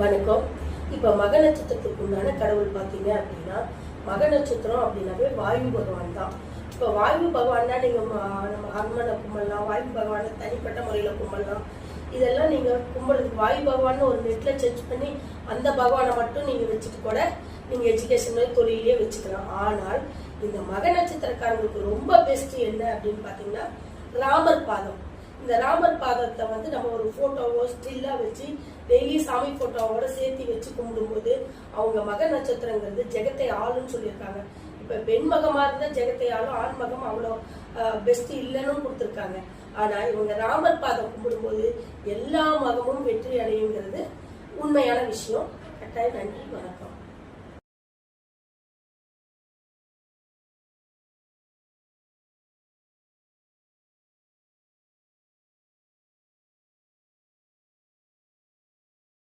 வணக்கம். இப்போ மக நட்சத்திரத்துக்கு உண்டான கடவுள் பார்த்தீங்க அப்படின்னா மக நட்சத்திரம் அப்படின்னாவே வாயு பகவான் தான். இப்போ வாயு பகவான்னா நீங்கள் நம்ம அரண்மனை கும்பலாம் வாயு பகவானை தனிப்பட்ட முறையில் கும்பலாம் இதெல்லாம் நீங்கள் கும்பலுக்கு வாயு பகவான்னு ஒரு நெட்டில் சர்ச் பண்ணி அந்த பகவானை மட்டும் நீங்கள் வச்சுட்டு கூட நீங்கள் எஜுகேஷன் தொழிலே வச்சுக்கலாம். ஆனால் இந்த மக நட்சத்திரக்காரங்களுக்கு ரொம்ப பெஸ்ட் என்ன அப்படின்னு பார்த்தீங்கன்னா ராமர் பாதம். இந்த ராமர் பாதத்தை வந்து நம்ம ஒரு போட்டோவோ ஸ்டில்லா வச்சு டெய்லி சாமி போட்டோவோட சேர்த்து வச்சு கும்பிடும்போது அவங்க மக நட்சத்திரங்கிறது ஜெகத்தை ஆளுன்னு சொல்லியிருக்காங்க. இப்ப பெண் மகமா இருந்தா ஜெகத்தை ஆளும் ஆண் மகம் அவ்வளோ பெஸ்ட் இல்லைன்னு கொடுத்துருக்காங்க. ஆனா இவங்க ராமர் பாதம் கும்பிடும்போது எல்லா மகமும் வெற்றி அடையுங்கிறது உண்மையான விஷயம். கட்டாயம் நன்றி வணக்கம்.